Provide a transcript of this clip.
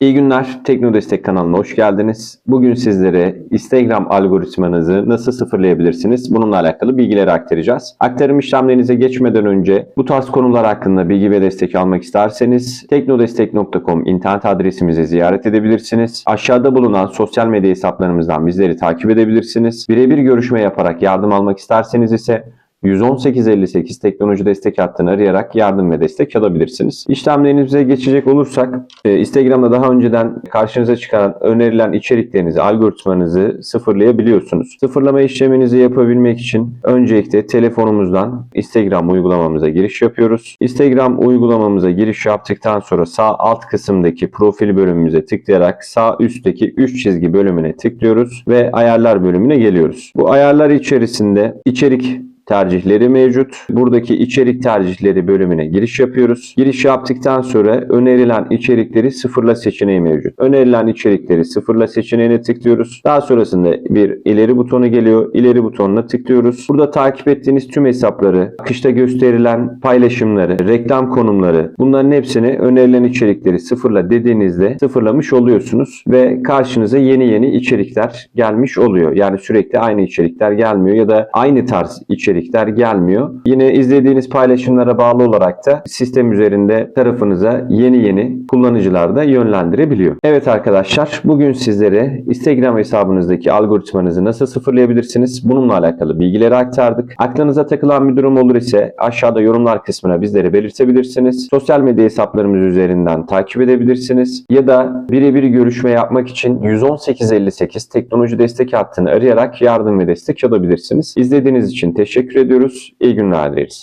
İyi günler, Tekno Destek kanalına hoş geldiniz. Bugün sizlere Instagram algoritmanızı nasıl sıfırlayabilirsiniz? Bununla alakalı bilgileri aktaracağız. Aktarım işlemlerinize geçmeden önce bu tarz konular hakkında bilgi ve destek almak isterseniz teknodestek.com internet adresimizi ziyaret edebilirsiniz. Aşağıda bulunan sosyal medya hesaplarımızdan bizleri takip edebilirsiniz. Birebir görüşme yaparak yardım almak isterseniz ise 11858 teknoloji destek hattını arayarak yardım ve destek alabilirsiniz. İşlemlerinize geçecek olursak e, Instagram'da daha önceden karşınıza çıkan önerilen içeriklerinizi, algoritmanızı sıfırlayabiliyorsunuz. Sıfırlama işleminizi yapabilmek için öncelikle telefonumuzdan Instagram uygulamamıza giriş yapıyoruz. Instagram uygulamamıza giriş yaptıktan sonra sağ alt kısımdaki profil bölümümüze tıklayarak sağ üstteki 3 çizgi bölümüne tıklıyoruz ve ayarlar bölümüne geliyoruz. Bu ayarlar içerisinde içerik tercihleri mevcut. Buradaki içerik tercihleri bölümüne giriş yapıyoruz. Giriş yaptıktan sonra önerilen içerikleri sıfırla seçeneği mevcut. Önerilen içerikleri sıfırla seçeneğine tıklıyoruz. Daha sonrasında bir ileri butonu geliyor. İleri butonuna tıklıyoruz. Burada takip ettiğiniz tüm hesapları, akışta gösterilen paylaşımları, reklam konumları bunların hepsini önerilen içerikleri sıfırla dediğinizde sıfırlamış oluyorsunuz ve karşınıza yeni yeni içerikler gelmiş oluyor. Yani sürekli aynı içerikler gelmiyor ya da aynı tarz içerikler gelmiyor. Yine izlediğiniz paylaşımlara bağlı olarak da sistem üzerinde tarafınıza yeni yeni kullanıcılar da yönlendirebiliyor. Evet arkadaşlar bugün sizlere Instagram hesabınızdaki algoritmanızı nasıl sıfırlayabilirsiniz? Bununla alakalı bilgileri aktardık. Aklınıza takılan bir durum olur ise aşağıda yorumlar kısmına bizlere belirtebilirsiniz. Sosyal medya hesaplarımız üzerinden takip edebilirsiniz. Ya da birebir görüşme yapmak için 11858 teknoloji destek hattını arayarak yardım ve destek alabilirsiniz. İzlediğiniz için teşekkür ediyoruz. İyi günler dileriz.